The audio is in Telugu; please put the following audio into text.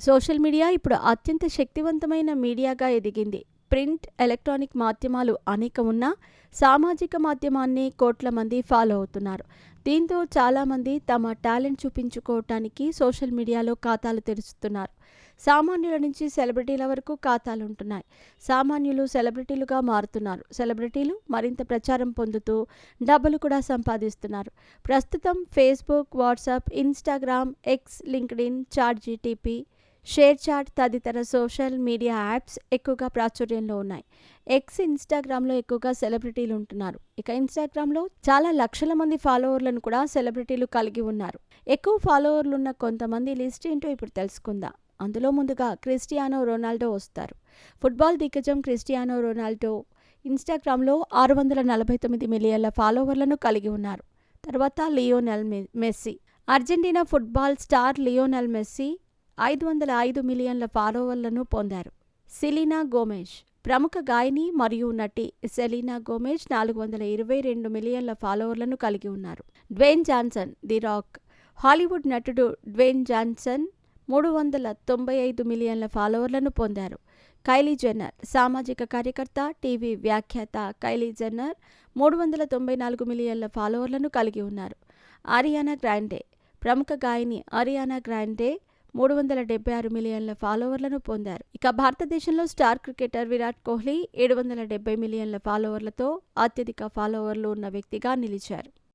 సోషల్ మీడియా ఇప్పుడు అత్యంత శక్తివంతమైన మీడియాగా ఎదిగింది. ప్రింట్ ఎలక్ట్రానిక్ మాధ్యమాలు అనేక ఉన్నా సామాజిక మాధ్యమాన్ని కోట్ల మంది ఫాలో అవుతున్నారు. దీంతో చాలామంది తమ టాలెంట్ చూపించుకోవటానికి సోషల్ మీడియాలో ఖాతాలు తెరుస్తున్నారు. సామాన్యుల నుంచి సెలబ్రిటీల వరకు ఖాతాలు ఉంటున్నాయి. సామాన్యులు సెలబ్రిటీలుగా మారుతున్నారు. సెలబ్రిటీలు మరింత ప్రచారం పొందుతూ డబ్బులు కూడా సంపాదిస్తున్నారు. ప్రస్తుతం Facebook WhatsApp Instagram X LinkedIn chat GTP share chat తదితర సోషల్ మీడియా యాప్స్ ఎక్కువగా ప్రాచుర్యంలో ఉన్నాయి. ఎక్స్ ఇన్స్టాగ్రామ్లో ఎక్కువగా సెలబ్రిటీలు ఉంటున్నారు. ఇక ఇన్స్టాగ్రామ్లో చాలా లక్షల మంది ఫాలోవర్లను కూడా సెలబ్రిటీలు కలిగి ఉన్నారు. ఎక్కువ ఫాలోవర్లు ఉన్న కొంతమంది లిస్ట్ ఏంటో ఇప్పుడు తెలుసుకుందాం. అందులో ముందుగా క్రిస్టియానో రొనాల్డో వస్తారు. ఫుట్బాల్ దిగ్గజం క్రిస్టియానో రొనాల్డో ఇన్స్టాగ్రామ్లో ఆరు వందల నలభై తొమ్మిది మిలియన్ల ఫాలోవర్లను కలిగి ఉన్నారు. తర్వాత లియోనెల్ మె- Messi. Argentina football star Lionel Messi ఐదు వందల ఐదు మిలియన్ల ఫాలోవర్లను పొందారు. సిలీనా గోమేష్ ప్రముఖ గాయని మరియు నటి సెలీనా గోమేజ్ నాలుగు వందల ఇరవై రెండు మిలియన్ల ఫాలోవర్లను కలిగి ఉన్నారు. Dwayne Johnson the Rock Hollywood నటుడు డ్వేన్ జాన్సన్ మూడు వందల తొంభై ఐదు మిలియన్ల ఫాలోవర్లను పొందారు. కైలీ జెన్నర్ సామాజిక కార్యకర్త టీవీ వ్యాఖ్యాత కైలీ జెన్నర్ మూడు వందల తొంభై నాలుగు మిలియన్ల ఫాలోవర్లను కలిగి ఉన్నారు. ఆరియానా గ్రాండే ప్రముఖ గాయని ఆరియానా గ్రాండే మూడు వందల డెబ్బై ఆరు మిలియన్ల ఫాలోవర్లను పొందారు. ఇక భారతదేశంలో స్టార్ క్రికెటర్ విరాట్ కోహ్లీ ఏడు వందల డెబ్బై మిలియన్ల ఫాలోవర్లతో అత్యధిక ఫాలోవర్లు ఉన్న వ్యక్తిగా నిలిచారు.